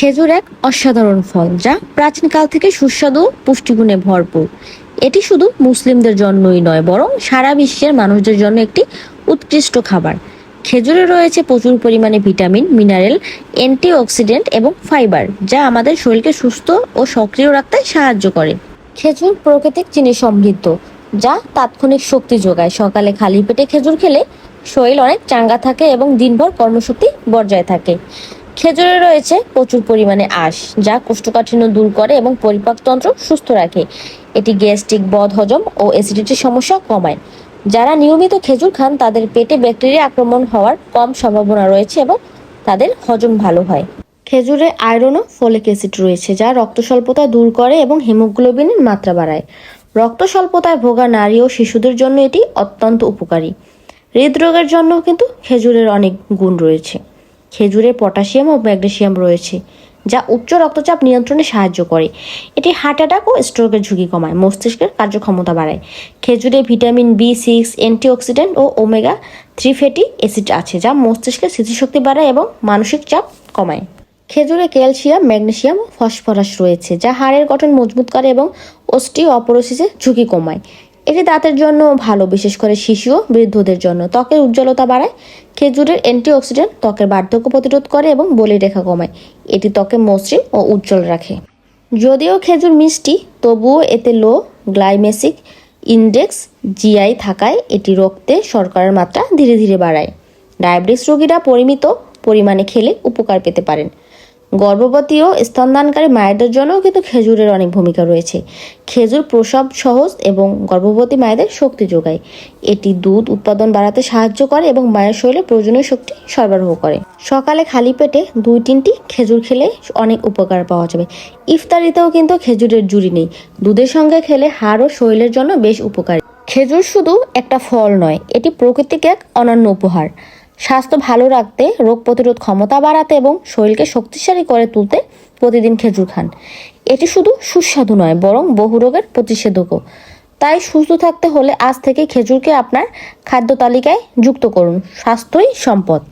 খেজুর এক অসাধারণ ফল, যা প্রাচীনকাল থেকে সুস্বাদু, পুষ্টিগুণে ভরপুর। এটি শুধু মুসলিমদের জন্যই নয়, বরং সারা বিশ্বের মানুষদের জন্য একটি উৎকৃষ্ট খাবার। খেজুরে রয়েছে প্রচুর পরিমাণে ভিটামিন, মিনারেল, অ্যান্টিঅক্সিডেন্ট এবং ফাইবার, যা আমাদের শরীরকে সুস্থ ও সক্রিয় রাখতে সাহায্য করে। খেজুর প্রাকৃতিক চিনি সমৃদ্ধ, যা তাৎক্ষণিক শক্তি যোগায়। সকালে খালি পেটে খেজুর খেলে শরীর অনেক চাঙ্গা থাকে এবং দিনভর কর্মশক্তি বজায় থাকে। খেজুরে রয়েছে প্রচুর পরিমাণে আঁশ, যা কোষ্ঠকাঠিন্য দূর করে এবং পরিপাকতন্ত্র সুস্থ রাখে। এটি গ্যাস্ট্রিক, বদহজম ও অ্যাসিডিটির সমস্যা কমায়। যারা নিয়মিত খেজুর খান, তাদের পেটে ব্যাকটেরিয়া আক্রমণ হওয়ার কম সম্ভাবনা রয়েছে এবং তাদের হজম ভালো হয়। খেজুরে আয়রন ও ফলিক অ্যাসিড রয়েছে, যা রক্ত স্বল্পতা দূর করে এবং হিমোগ্লোবিনের মাত্রা বাড়ায়। রক্ত স্বল্পতায় ভোগা নারী ও শিশুদের জন্য এটি অত্যন্ত উপকারী। হৃদরোগের জন্য কিন্তু খেজুরের অনেক গুণ রয়েছে। খেজুরে, পটাশিয়াম ও ম্যাগনেসিয়াম রয়েছে, যা উচ্চ রক্তচাপ নিয়ন্ত্রণে সাহায্য করে। এটি হার্ট অ্যাটাক ও স্ট্রোকের ঝুঁকি কমায়, মস্তিষ্কের কার্যক্ষমতা বাড়ায়। খেজুরে ভিটামিন বি সিক্স অ্যান্টিঅক্সিডেন্ট ও ওমেগা থ্রি ফ্যাটি অ্যাসিড আছে, যা মস্তিষ্কের স্মৃতিশক্তি বাড়ায় এবং মানসিক চাপ কমায়। খেজুরে ক্যালসিয়াম, ম্যাগনেসিয়াম ও ফসফরাস রয়েছে, যা হাড়ের গঠন মজবুত করে এবং অস্টিও অপরোসিসের ঝুঁকি কমায়। এটি দাঁতের জন্য ভালো, বিশেষ করে শিশু ও বৃদ্ধদের জন্য। ত্বকের উজ্জ্বলতা বাড়ায়, খেজুরের অ্যান্টিঅক্সিডেন্ট ত্বকের বার্ধক্য প্রতিরোধ করে এবং বলিরেখা কমায়। এটি ত্বকে মসৃণ ও উজ্জ্বল রাখে। যদিও খেজুর মিষ্টি, তবুও এতে লো গ্লাইমেসিক ইন্ডেক্স জিআই থাকায় এটি রক্তে শর্করার মাত্রা ধীরে ধীরে বাড়ায়। ডায়াবেটিস রোগীরা পরিমিত পরিমাণে খেলে উপকার পেতে পারেন। গর্ভবতী ও স্তনদানকারী মায়েদের জন্যও কিন্তু খেজুরের অনেক ভূমিকা রয়েছে। খেজুর প্রসব সহজ এবং গর্ভবতী মায়েদের শক্তি যোগায়। এটি দুধ উৎপাদন বাড়াতে সাহায্য করে এবং মায়ের শরীরে প্রয়োজনীয় শক্তি সরবরাহ করে। সকালে খালি পেটে দুই তিনটি খেজুর খেলে অনেক উপকার পাওয়া যাবে। ইফতারিতেও কিন্তু খেজুরের জুড়ি নেই। দুধের সঙ্গে খেলে হাড় ও শরীরের জন্য বেশ উপকারী। খেজুর শুধু একটা ফল নয়, এটি প্রকৃতিক এক অনন্য উপহার। স্বাস্থ্য ভালো রাখতে, রোগ প্রতিরোধ ক্ষমতা বাড়াতে এবং শরীরকে শক্তিশালী করে তুলতে প্রতিদিন খেজুর খান। এটি শুধু সুস্বাদু নয়, বরং বহু রোগের প্রতিষেধকও। তাই সুস্থ থাকতে হলে আজ থেকে খেজুরকে আপনার খাদ্য তালিকায় যুক্ত করুন। স্বাস্থ্যই সম্পদ।